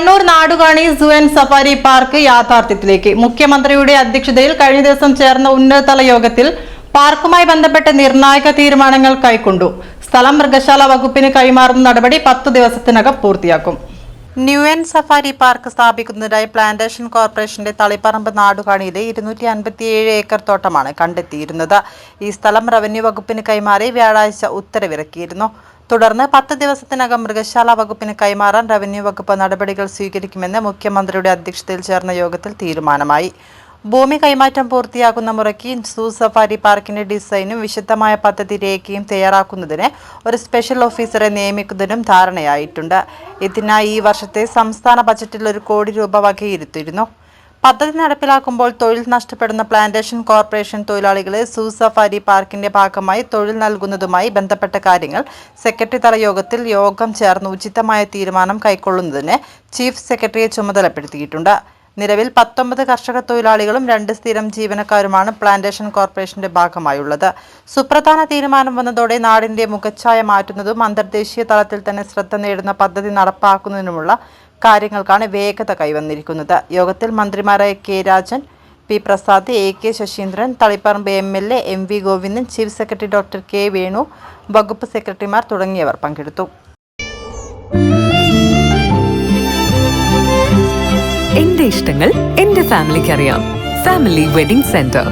Kannur Nadukani zoo and safari park യാഥാർത്ഥ്യത്തിലേക്ക്. മുഖ്യമന്ത്രിയുടെ അധ്യക്ഷതയിൽ കഴിഞ്ഞ ദിവസം ചേർന്ന ഉന്നതതല യോഗത്തിൽ പാർക്കുമായി ബന്ധപ്പെട്ട നിർണായക തീരുമാനങ്ങൾ കൈക്കൊണ്ടു. സ്ഥലം മൃഗശാല വകുപ്പിന് കൈമാറുന്ന നടപടി പത്തു ദിവസത്തിനകം പൂർത്തിയാക്കും. ന്യൂ എൻ സഫാരി പാർക്ക് സ്ഥാപിക്കുന്നതിനായി പ്ലാന്റേഷൻ കോർപ്പറേഷന്റെ തളിപ്പറമ്പ് നാടുകാണിയിലെ ഇരുന്നൂറ്റി അൻപത്തിയേഴ് ഏക്കർ തോട്ടമാണ് കണ്ടെത്തിയിരുന്നത്. ഈ സ്ഥലം റവന്യൂ വകുപ്പിന് കൈമാറി വ്യാഴാഴ്ച ഉത്തരവിറക്കിയിരുന്നു. തുടർന്ന് പത്ത് ദിവസത്തിനകം മൃഗശാല വകുപ്പിന് കൈമാറാൻ റവന്യൂ വകുപ്പ് നടപടികൾ സ്വീകരിക്കുമെന്ന് മുഖ്യമന്ത്രിയുടെ അധ്യക്ഷതയിൽ ചേർന്ന യോഗത്തിൽ തീരുമാനമായി. ഭൂമി കൈമാറ്റം പൂർത്തിയാക്കുന്ന മുറയ്ക്ക് സൂ സഫാരി പാർക്കിന്റെ ഡിസൈനും വിശദമായ പദ്ധതി രേഖയും തയ്യാറാക്കുന്നതിന് ഒരു സ്പെഷ്യൽ ഓഫീസറെ നിയമിക്കുന്നതിനും ധാരണയായിട്ടുണ്ട്. ഇതിനായി ഈ വർഷത്തെ സംസ്ഥാന ബജറ്റിൽ ഒരു കോടി രൂപ വകയിരുത്തിയിരുന്നു. പദ്ധതി നടപ്പിലാക്കുമ്പോൾ തൊഴിൽ നഷ്ടപ്പെടുന്ന പ്ലാന്റേഷൻ കോർപ്പറേഷൻ തൊഴിലാളികളെ സൂസഫാരി പാർക്കിന്റെ ഭാഗമായി തൊഴിൽ നൽകുന്നതുമായി ബന്ധപ്പെട്ട കാര്യങ്ങൾ സെക്രട്ടറി തല യോഗത്തിൽ യോഗം ചേർന്ന് ഉചിതമായ തീരുമാനം കൈക്കൊള്ളുന്നതിന് ചീഫ് സെക്രട്ടറിയെ ചുമതലപ്പെടുത്തിയിട്ടുണ്ട്. നിലവിൽ പത്തൊമ്പത് കർഷക തൊഴിലാളികളും രണ്ട് സ്ഥിരം ജീവനക്കാരുമാണ് പ്ലാന്റേഷൻ കോർപ്പറേഷന്റെ ഭാഗമായുള്ളത്. സുപ്രധാന തീരുമാനം വന്നതോടെ നാടിന്റെ മുഖച്ഛായ മാറ്റുന്നതും അന്തർദേശീയ തലത്തിൽ തന്നെ ശ്രദ്ധ നേടുന്ന പദ്ധതി നടപ്പാക്കുന്നതിനുമുള്ള കാര്യങ്ങൾക്കാണ് വേഗത കൈവന്നിരിക്കുന്നത്. യോഗത്തിൽ മന്ത്രിമാരായ K Rajan P Prasad A K Saseendran Taliparamba M L A M V Govindan chief secretary doctor K Venu വകുപ്പ് സെക്രട്ടറിമാർ തുടങ്ങിയവർ പങ്കെടുത്തു. എന്റെ ഇഷ്ടങ്ങൾ എന്റെ ഫാമിലിക്ക് അറിയാം ഫാമിലി വെഡിംഗ് സെന്റർ.